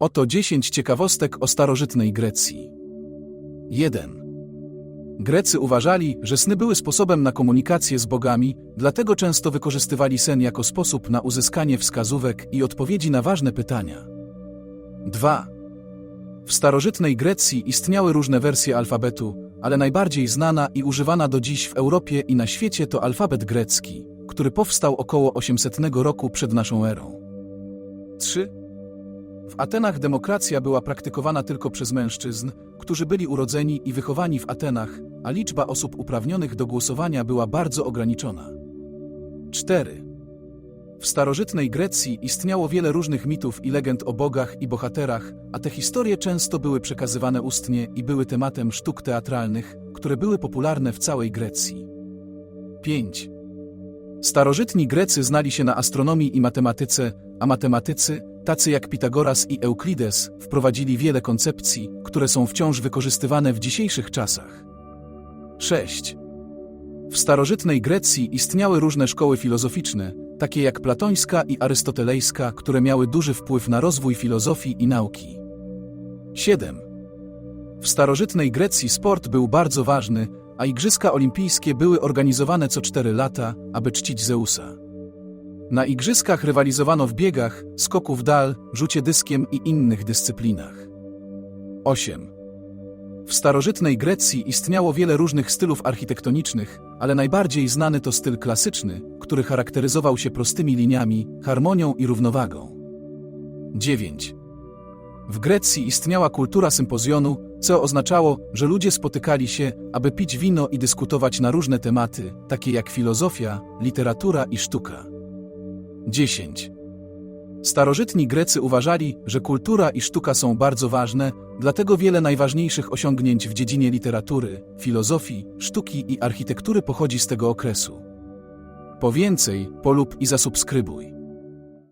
Oto 10 ciekawostek o starożytnej Grecji. 1. Grecy uważali, że sny były sposobem na komunikację z bogami, dlatego często wykorzystywali sen jako sposób na uzyskanie wskazówek i odpowiedzi na ważne pytania. 2. W starożytnej Grecji istniały różne wersje alfabetu, ale najbardziej znana i używana do dziś w Europie i na świecie to alfabet grecki, który powstał około 800 roku przed naszą erą. 3. W Atenach demokracja była praktykowana tylko przez mężczyzn, którzy byli urodzeni i wychowani w Atenach, a liczba osób uprawnionych do głosowania była bardzo ograniczona. 4. W starożytnej Grecji istniało wiele różnych mitów i legend o bogach i bohaterach, a te historie często były przekazywane ustnie i były tematem sztuk teatralnych, które były popularne w całej Grecji. 5. Starożytni Grecy znali się na astronomii i matematyce, a matematycy, tacy jak Pitagoras i Euklides, wprowadzili wiele koncepcji, które są wciąż wykorzystywane w dzisiejszych czasach. 6. W starożytnej Grecji istniały różne szkoły filozoficzne, takie jak platońska i arystotelejska, które miały duży wpływ na rozwój filozofii i nauki. 7. W starożytnej Grecji sport był bardzo ważny, a igrzyska olimpijskie były organizowane co cztery lata, aby czcić Zeusa. Na igrzyskach rywalizowano w biegach, skoku w dal, rzucie dyskiem i innych dyscyplinach. 8. W starożytnej Grecji istniało wiele różnych stylów architektonicznych, ale najbardziej znany to styl klasyczny, który charakteryzował się prostymi liniami, harmonią i równowagą. 9. W Grecji istniała kultura sympozjonu, co oznaczało, że ludzie spotykali się, aby pić wino i dyskutować na różne tematy, takie jak filozofia, literatura i sztuka. 10. Starożytni Grecy uważali, że kultura i sztuka są bardzo ważne, dlatego wiele najważniejszych osiągnięć w dziedzinie literatury, filozofii, sztuki i architektury pochodzi z tego okresu. Po więcej, polub i zasubskrybuj.